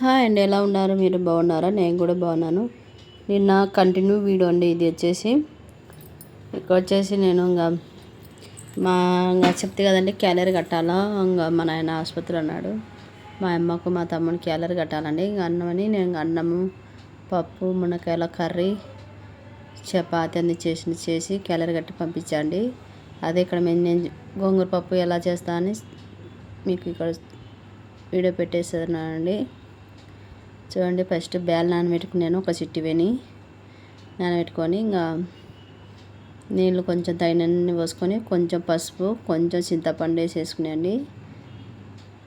Hi అండి ఎలా ఉన్నారు? మీరు బాగున్నారా? నేను కూడా బాగున్నాను. నిన్న కంటిన్యూ వీడియో అండి ఇది వచ్చేసి. ఇక్కడ వచ్చేసి నేను ఇంకా మా ఇంకా చెప్తే కదండి క్యాలరీ కట్టాలా? ఇంకా మా నాయన ఆసుపత్రి అన్నాడు మా అమ్మకు మా తమ్ముని క్యాలరీ కట్టాలండి. ఇంకా అన్నమని నేను అన్నము పప్పు మునక్కాయల కర్రీ చపాతి అన్ని చేసి చేసి క్యాలరీ కట్టి పంపించండి. అదే ఇక్కడ మేము నేను గోంగూర పప్పు ఎలా చేస్తా అని మీకు ఇక్కడ వీడియో పెట్టేస్తున్నానండి. చూడండి ఫస్ట్ బ్యాల్ నానబెట్టుకున్నాను ఒక చిట్టివేని నానబెట్టుకొని ఇంకా నీళ్ళు కొంచెం తగినన్ని పోసుకొని కొంచెం పసుపు కొంచెం చింతపండు వేసేసుకునేయండి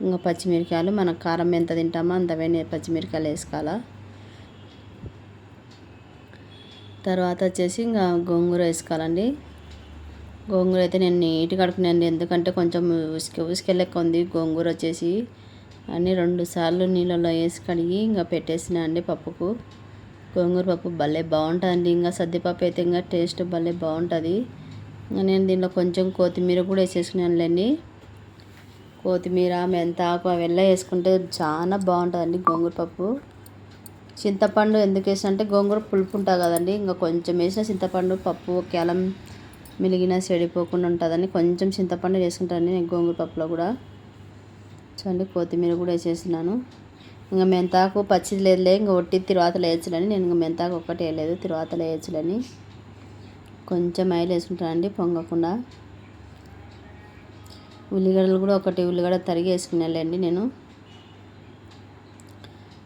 ఇంకా పచ్చిమిరకాయలు మన కారం ఎంత తింటామో అంత వేని పచ్చిమిరకాయలు వేసుకోవాలా. తర్వాత వచ్చేసి ఇంకా గోంగూర వేసుకోవాలండి. గోంగూర అయితే నేను నీట్గా కడుకున్నాను ఎందుకంటే కొంచెం ఉసుక ఉసుక లెక్క ఉంది. గోంగూర వచ్చేసి అని రెండుసార్లు నీళ్ళలో వేసి కడిగి ఇంకా పెట్టేసిన అండి పప్పుకు. గోంగూర పప్పు భలే బాగుంటుందండి ఇంకా సద్దిపప్పు అయితే ఇంకా టేస్ట్ భలే బాగుంటుంది. నేను దీనిలో కొంచెం కొత్తిమీర కూడా వేసేసుకున్నానులేండి. కొత్తిమీర మెంతాకు అవెల్లా వేసుకుంటే చాలా బాగుంటుందండి గోంగూర పప్పు. చింతపండు ఎందుకు వేసిన అంటే గోంగూర పులుపు ఉంటుంది కదండి. ఇంకా కొంచెం వేసిన చింతపండు పప్పు కేలం మిలిగిన చెడిపోకుండా ఉంటుందని కొంచెం చింతపండు వేసుకుంటాను నేను గోంగూర పప్పులో కూడా. చూడండి కొత్తిమీర కూడా వేసేసినాను ఇంకా మెంతాకు పచ్చిది లేదులే ఇంకా ఒట్టి తిరువాతలు వేయచ్చులని. నేను ఇంకా మెంతాకు ఒక్కటి వేయలేదు తిరువాతలు వేయచ్చులని. కొంచెం ఆయిల్ వేసుకుంటానండి పొంగకుండా. ఉల్లిగడ్డలు కూడా ఒకటి ఉల్లిగడ్డ తరిగి వేసుకున్నాలేండి నేను.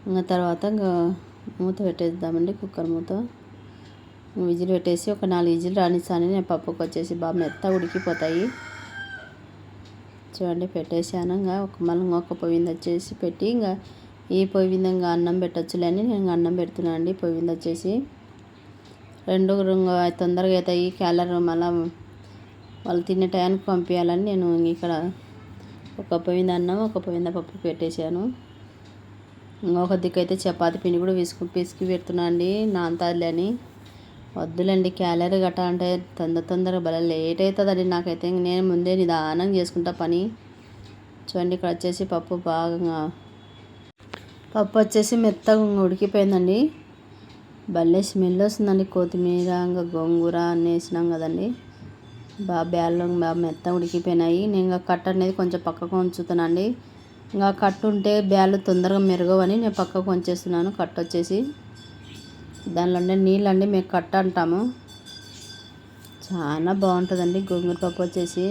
ఇంకా తర్వాత ఇంకా మూత పెట్టేద్దామండి కుక్కర్ మూత. విజిల్ పెట్టేసి ఒక నాలుగు విజిల్ రానిస్తాను నేను పప్పుకు వచ్చేసి బాగా మెత్త ఉడికిపోతాయి. చూడండి పెట్టేసాను ఇంకా ఒక మళ్ళీ ఇంకొక పొయ్యి మీద వచ్చేసి పెట్టి ఇంకా ఈ పొయ్యి మీద ఇంకా అన్నం పెట్టచ్చులే అని నేను అన్నం పెడుతున్నాను అండి పొయ్యి మీద వచ్చేసి రెండు తొందరగా అవుతాయి క్యాలర్ మళ్ళీ వాళ్ళు తినే టయానికి పంపించాలని నేను ఇక్కడ ఒక పొయ్యి మీద అన్నం ఒక పొయ్యి మీద పప్పు పెట్టేశాను. ఇంకొక దిక్కైతే చపాతి పిండి కూడా విసుకు పిసికి పెడుతున్నా అండి నాంతాదిలే అని. వద్దులేండి క్యాలరీ గట్ట అంటే తొందర తొందరగా భలే లేట్ అవుతుందండి నాకైతే. నేను ముందే నిదానం చేసుకుంటా పని. చూడండి ఇక్కడ వచ్చేసి పప్పు బాగా పప్పు వచ్చేసి మెత్తగా ఉడికిపోయిందండి. భలే స్మెల్ వస్తుందండి కొత్తిమీర ఇంకా గోంగూర అన్నీ వేసినాం కదండి. బాగా బ్యాళ్ళు బాగా మెత్త ఉడికిపోయినాయి. నేను ఇంకా కట్ట అనేది కొంచెం పక్కకు ఉంచుతానండి. ఇంకా కట్టు ఉంటే బ్యాళ్ళు తొందరగా మెరుగవని నేను పక్కకు ఉంచేస్తున్నాను కట్ వచ్చేసి దానిలో ఉండే నీళ్ళు అండి మేము కట్ట అంటాము చాలా బాగుంటుందండి గోంగూర పప్పు వచ్చేసి.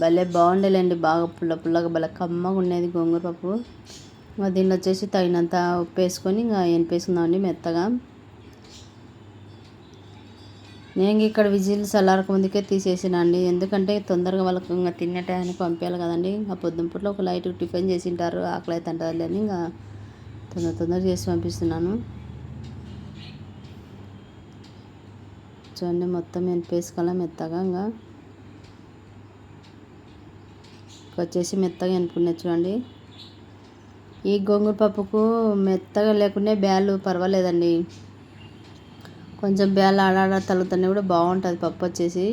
భలే బాగుండేలేండి బాగా పుల్ల పుల్లగా భలే కమ్మగా ఉండేది గోంగూర పప్పు. ఇంకా దీనిలో వచ్చేసి తగినంత ఉప్పు వేసుకొని ఇంకా ఎనిపేసుకుందామండి మెత్తగా. నేను ఇక్కడ విజిల్ చల్లారక ముందుకే తీసేసిన అండి. ఎందుకంటే తొందరగా వాళ్ళకి ఇంకా తినే టైంకి పంపించాలి కదండి. ఇంకా పొద్దున ఒక లైట్ టిఫిన్ చేసి ఉంటారు ఆకలి అయితే అంటారు అని ఇంకా తొందర తొందర చేసి పంపిస్తున్నాను. చూడండి మొత్తం ఎనిపేసుకోవాలి మెత్తగా ఇంకా వచ్చేసి మెత్తగా ఎనుకునే చూడండి. ఈ గోంగూర పప్పుకు మెత్తగా లేకుండా బ్యాలు పర్వాలేదండి. కొంచెం బ్యాలు ఆడాడ తలుగుతానే కూడా బాగుంటుంది పప్పు వచ్చేసి.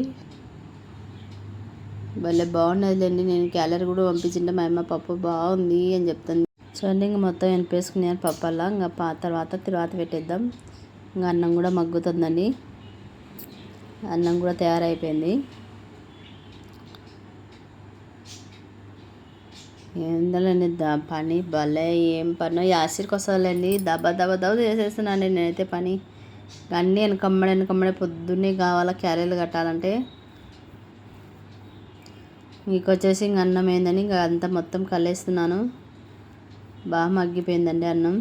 భలే బాగున్నదిలేండి నేను క్యాలరీ కూడా పంపించింటే మా అమ్మ పప్పు బాగుంది అని చెప్తుంది. చూడండి ఇంకా మొత్తం ఎనిపేసుకున్నాను పప్పు అలా ఇంకా తర్వాత తర్వాత పెట్టేద్దాం. ఇంకా అన్నం కూడా మగ్గుతుందండి. అన్నం కూడా తయారైపోయింది. ఏందండి దా పని భలే ఏం పని యాసిరికి వస్తుందండి దబ దబ దబ చేసేస్తున్నానండి నేనైతే పని. అన్నీ వెనకమ్మడి వెనకమ్మడి పొద్దున్నే కావాలా క్యారీలు కట్టాలంటే. ఇంకొచ్చేసి ఇంక అన్నం ఏందని ఇంక అంతా మొత్తం కలేస్తున్నాను బాగా మగ్గిపోయిందండి అన్నం.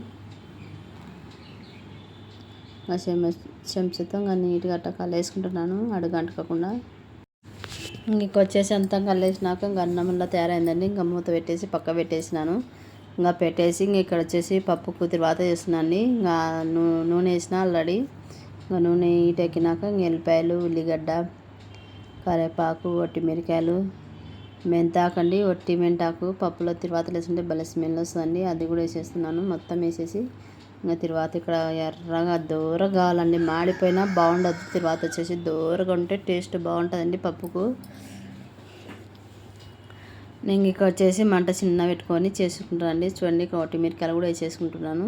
చెంచాతో ఇంకా నీట్గా అట్ట కలేసుకుంటున్నాను అడుగు ఇంక వచ్చేసి అంతా కలిసినాక ఇంకా అన్నంలో తయారైందండి. ఇంకా మూత పెట్టేసి పక్క పెట్టేసినాను. ఇంకా పెట్టేసి ఇంక ఇక్కడ వచ్చేసి పప్పు తర్వాత చేస్తున్నాను ఇంకా నూనె వేసిన ఆల్రెడీ. ఇంకా నూనె ఈటెక్కినాక ఇంక ఎల్లిపాయలు ఉల్లిగడ్డ కరివేపాకు ఒట్టి మిరకాయలు మెంతాకండి. ఒట్టి మెంతాకు పప్పులో తిరువాత వేసుకుంటే భలే స్మెల్ వస్తుందండి. అది కూడా వేసేస్తున్నాను. మొత్తం వేసేసి ఇంకా తర్వాత ఇక్కడ ఎర్రగా దూరగా కావాలండి మాడిపోయినా బాగుండదు. తర్వాత వచ్చేసి దూరగా ఉంటే టేస్ట్ బాగుంటుందండి పప్పుకు. నేను ఇక్కడ వచ్చేసి మంట చిన్న పెట్టుకొని చేసుకుంటాను అండి. చూడండి ఇక్కడ ఒట్టిమిరకాయలు కూడా వేసేసుకుంటున్నాను.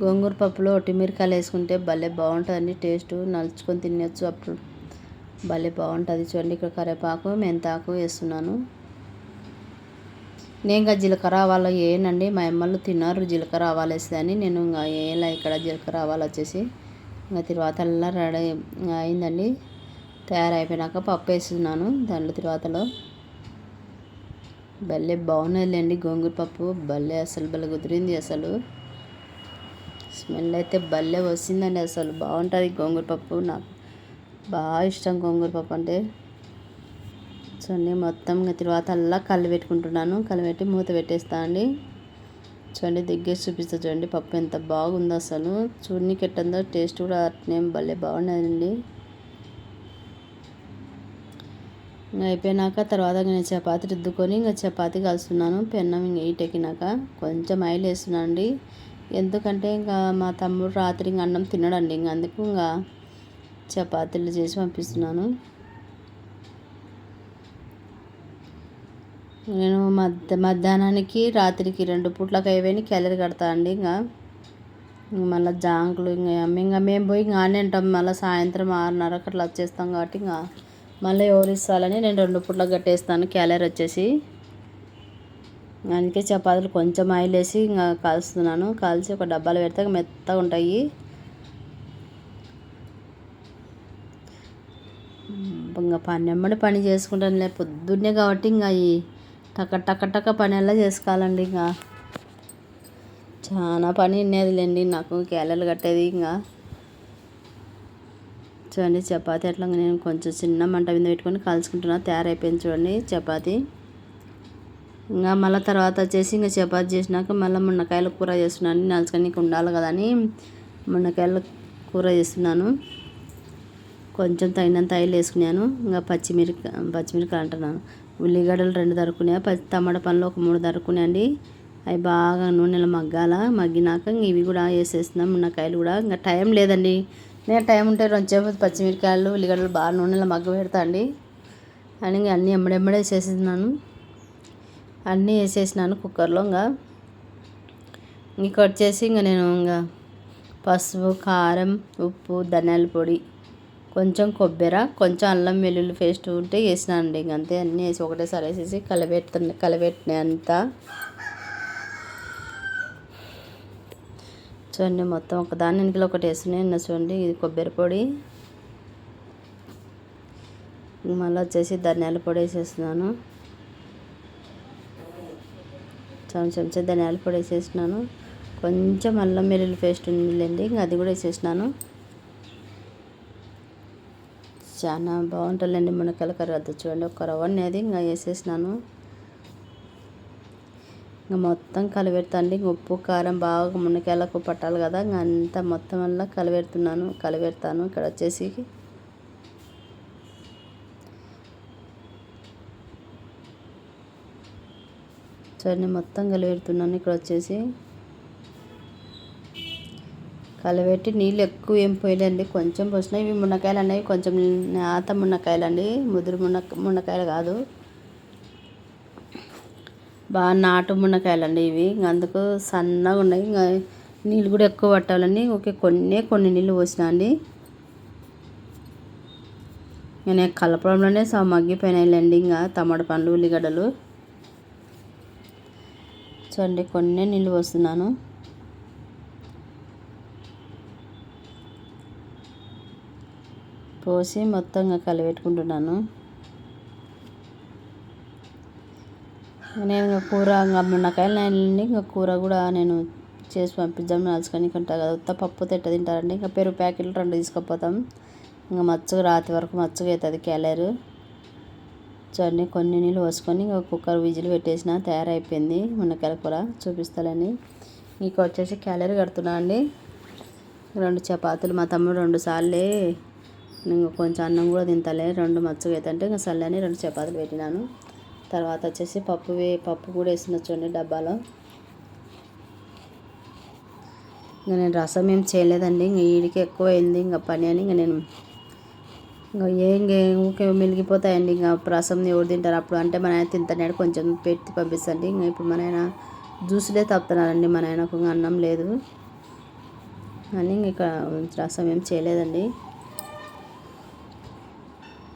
గోంగూర పప్పులో ఒట్టిమిరకాయలు వేసుకుంటే భలే బాగుంటుందండి టేస్ట్. నలుచుకొని తినచ్చు అప్పుడు. భలే బాగుంటుంది. చూడండి ఇక్కడ కరివేపాకు మెంతాకు వేస్తున్నాను. నేను ఇంకా జీలకర్ర ఆవాలు వేయనండి మా అమ్మలు తిన్నారు జీలకర్ర ఆవాలు అని. నేను ఇంకా వేయాల ఇక్కడ జీలకర్ర ఆవాలు వచ్చేసి ఇంకా తర్వాత రెడీ అయిందండి. తయారైపోయినాక పప్పు వేస్తున్నాను దాంట్లో తర్వాతలో. భలే బాగున్నదిలేండి గోంగూర పప్పు. భలే అసలు భలే కుదిరింది అసలు. స్మెల్ అయితే భలే వస్తుందండి అసలు. బాగుంటుంది గోంగూర పప్పు. నాకు బాగా ఇష్టం గోంగూర పప్పు అంటే. చూడండి మొత్తం తర్వాత అలా కళ్ళు పెట్టుకుంటున్నాను. కళ్ళు పెట్టి మూత పెట్టేస్తా అండి. చూడండి దగ్గర చూపిస్తా చూడండి పప్పు ఎంత బాగుందో అసలు. చూడనికి ఎట్టుందో టేస్ట్ కూడా అట్నే భలే బాగున్నదండి ఇంకా అయిపోయినాక తర్వాత నేను చపాతి రుద్దుకొని ఇంకా చపాతి కలుస్తున్నాను. పెన్నం ఇంకా ఈటెక్కినాక కొంచెం ఆయిల్ వేస్తున్నాను అండి. ఎందుకంటే ఇంకా మా తమ్ముడు రాత్రి ఇంకా అన్నం తినడండి ఇంక అందుకు ఇంకా చపాతీలు చేసి పంపిస్తున్నాను. నేను మధ్య మధ్యాహ్నానికి రాత్రికి రెండు పూట్లకు అయిపోయి క్యాలరీ కడతా అండి ఇంకా మళ్ళీ జాంకులు ఇంకా ఇంకా మేము పోయి ఇంకా ఆనే ఉంటాం మళ్ళీ సాయంత్రం ఆరున్నరకు అట్లా వచ్చేస్తాం కాబట్టి ఇంకా మళ్ళీ ఎవరు ఇస్తాలని నేను రెండు పూట్లకు కట్టేస్తాను క్యాలరీ వచ్చేసి. అందుకే చపాతీలు కొంచెం ఆయిల్ వేసి ఇంకా కాలుస్తున్నాను కాల్చి ఒక డబ్బాలు పెడితే మెత్తగా ఉంటాయి. ఇంకా పని పని చేసుకుంటాను లే పొద్దున్నే కాబట్టి ఇంకా ఈ టక టక టక పని ఎలా చేసుకోవాలండి ఇంకా. చాలా పని ఉండేదిలేండి నాకు క్యాలరీలు కట్టేది ఇంకా. చూడండి చపాతి అట్లా నేను కొంచెం చిన్న మంట మీద పెట్టుకొని కాల్చుకుంటున్నా తయారైపోయింది చూడండి చపాతి. ఇంకా మళ్ళీ తర్వాత వచ్చేసి ఇంకా చపాతి చేసినాక మళ్ళీ మునక్కాయల కూర చేస్తున్నాను నలుచుకొని ఉండాలి కదా అని మునక్కాయల కూర చేస్తున్నాను. కొంచెం తగినంత ఆయిల్ వేసుకున్నాను ఇంకా పచ్చిమిరపకాయ పచ్చిమిరకాయ అంటున్నాను. ఉల్లిగడ్డలు రెండు దరుకున్నాయి పచ్చి టమాటా పండ్లు ఒక మూడు దరుకున్నాయండి అవి బాగా నూనెలో మగ్గాల మగ్గినాక ఇవి కూడా వేసేస్తున్నాం. మునక్కాయలు కూడా. ఇంకా టైం లేదండి. నేను టైం ఉంటే రెండు పచ్చిమిరకాయలు ఉల్లిగడ్డలు బాగా నూనెలో మగ్గ పెడతా అండి. అని ఇంకా అన్నీ ఎమ్మడెమ్మడే వేసేసినాను అన్నీ వేసేసినాను కుక్కర్లో ఇంకా. ఇంక వచ్చేసి ఇంకా నేను ఇంకా పసుపు కారం ఉప్పు ధనియాల పొడి కొంచెం కొబ్బరి కొంచెం అల్లం వెల్లుల్లి పేస్ట్ ఉంటే వేసినానండి ఇంక అంతే. అన్నీ వేసి ఒకటేసారి వేసేసి కలబెడుతున్నా కలబెట్టినాయి అంతా చూడండి మొత్తం ఒక దాని వెనుకలు ఒకటి వేస్తున్నాయి. చూడండి ఇది కొబ్బరి పొడి. మళ్ళీ వచ్చేసి ధనియాల పొడి వేసేస్తున్నాను. చెంచా ధనియాల పొడి వేసేసినాను కొంచెం అల్లం వెల్లుల్లి పేస్ట్ ఉందిలేండి ఇంకా అది కూడా వేసేసినాను చాలా బాగుంటుందండి మునక్కాయల కర్రీ వద్ద చూడండి. ఒక రవ్వ అనేది ఇంకా వేసేసినాను. ఇంకా మొత్తం కలిపెడతాండి ఉప్పు కారం బాగా మునకాయలకు పట్టాలి కదా. ఇంకా అంతా మొత్తం వల్ల కలిపెడుతున్నాను. కలిపెడతాను. ఇక్కడ వచ్చేసి చూడండి మొత్తం కలిపెడుతున్నాను. ఇక్కడ వచ్చేసి కలబెట్టి నీళ్ళు ఎక్కువ ఏం పోయలేండి కొంచెం పోసినాయి ఇవి మునక్కాయలు అనేవి కొంచెం నేత మునక్కాయలు అండి ముదురు మునక్క మునక్కాయలు కాదు. బాగా నాటు మునక్కాయలు అండి ఇవి అందుకు సన్నగా ఉన్నాయి. ఇంకా నీళ్ళు కూడా ఎక్కువ పట్టాలని ఓకే కొన్ని కొన్ని నీళ్ళు పోసిన అండి. నేను కలపడంలోనే సగం మగ్గిపోయినాయిలేండి. ఇంకా టమాటా పండ్లు ఉల్లిగడ్డలు. చూడండి కొన్ని నీళ్ళు పోస్తున్నాను. పోసి మొత్తంగా కలిపెట్టుకుంటున్నాను. నేను ఇంకా కూర ఇంకా మునక్కాయలు నేను ఇంకా కూర కూడా నేను చేసి పంపిద్దాం నలుచుకొని ఉంటా కదా. ఉత్త పప్పు తిట్ట తింటారండి. ఇంకా పెరుగు ప్యాకెట్లు రెండు తీసుకుపోతాం. ఇంకా మచ్చగా రాత్రి వరకు మచ్చగా అవుతుంది క్యాలరు. చూడండి కొన్ని నీళ్ళు పోసుకొని ఇంకా కుక్కర్ విజిల్ పెట్టేసిన తయారైపోయింది మునక్కాయల కూర. చూపిస్తాలని ఇంక వచ్చేసి క్యాలరీ కడుతున్నా అండి. రెండు చపాతీలు మా తమ్ముడు రెండు సార్లే ఇంకా కొంచెం అన్నం కూడా తింటలే. రెండు మచ్చగా అవుతుంటే ఇంకా సల్లని రెండు చపాతీలు పెట్టినాను. తర్వాత వచ్చేసి పప్పు వే పప్పు కూడా వేసిన చూడండి డబ్బాలో. ఇంకా నేను రసం ఏం చేయలేదండి. ఇంక వీడికి ఎక్కువ అయింది. ఇంకా పని అని ఇంకా నేను ఇంకా ఏం ఊకే మిలిగిపోతాయండి. ఇంకా రసం ఎవరు తింటారు? అప్పుడు అంటే మన ఆయన తింటాడు. కొంచెం పెట్టి పంపిస్తండి ఇంకా ఇప్పుడు మన ఆయన జ్యూస్లే తప్పుతున్నారండి మన ఆయనకు ఇంకా అన్నం లేదు. అని ఇంక ఇక్కడ రసం ఏం చేయలేదండి.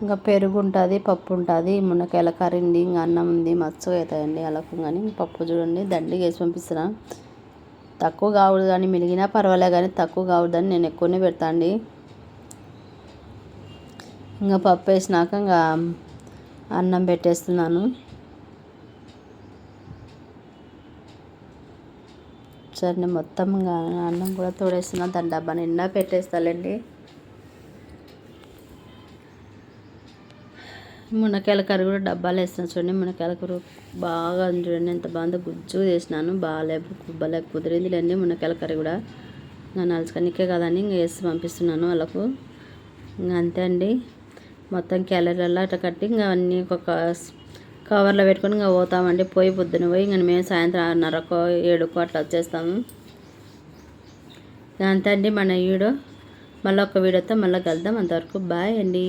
ఇంకా పెరుగు ఉంటుంది పప్పు ఉంటుంది మునక్కాయల కర్రీ ఉంది ఇంకా అన్నం ఉంది మచ్చు అవుతాయండి అలాకు కానీ. పప్పు చూడండి దండిగా వేసి పంపిస్తున్నా. తక్కువ కావద్దు కానీ మిలిగినా పర్వాలే కానీ తక్కువ కావద్దని నేను ఎక్కువనే పెడతా అండి. ఇంకా పప్పు వేసినాక ఇంకా అన్నం పెట్టేస్తున్నాను. సరే మొత్తం ఇంకా అన్నం కూడా తోడేస్తున్నా. దాని డబ్బా నిండా పెట్టేస్తాలండి. మునక్కాయల కర్రీ కూడా డబ్బాలు వేస్తాను చూడండి. మునక్కాయల కూర బాగా చూడండి. ఎంత బాగుందో గుజ్జు చేసినాను. బాగాలే భలే కుదిరింది లేండి మునక్కాయల కర్రీ కూడా. ఇంకా నలుచుకనికే కదని ఇంకా వేసి పంపిస్తున్నాను వాళ్ళకు. ఇంకా అంతే అండి. మొత్తం క్యాలరీలలో అట్లా కట్టి ఇంకా అన్నీ ఒక కవర్లో పెట్టుకొని ఇంకా పోతామండి. పోయి పొద్దున పోయి ఇంకా మేము సాయంత్రం ఆరున్నరకో ఏడుకో అట్లా వచ్చేస్తాము. అంతే అండి మన వీడియో. మళ్ళీ ఒక వీడియోతో మళ్ళీ కలుద్దాం. అంతవరకు బాయ్ అండి.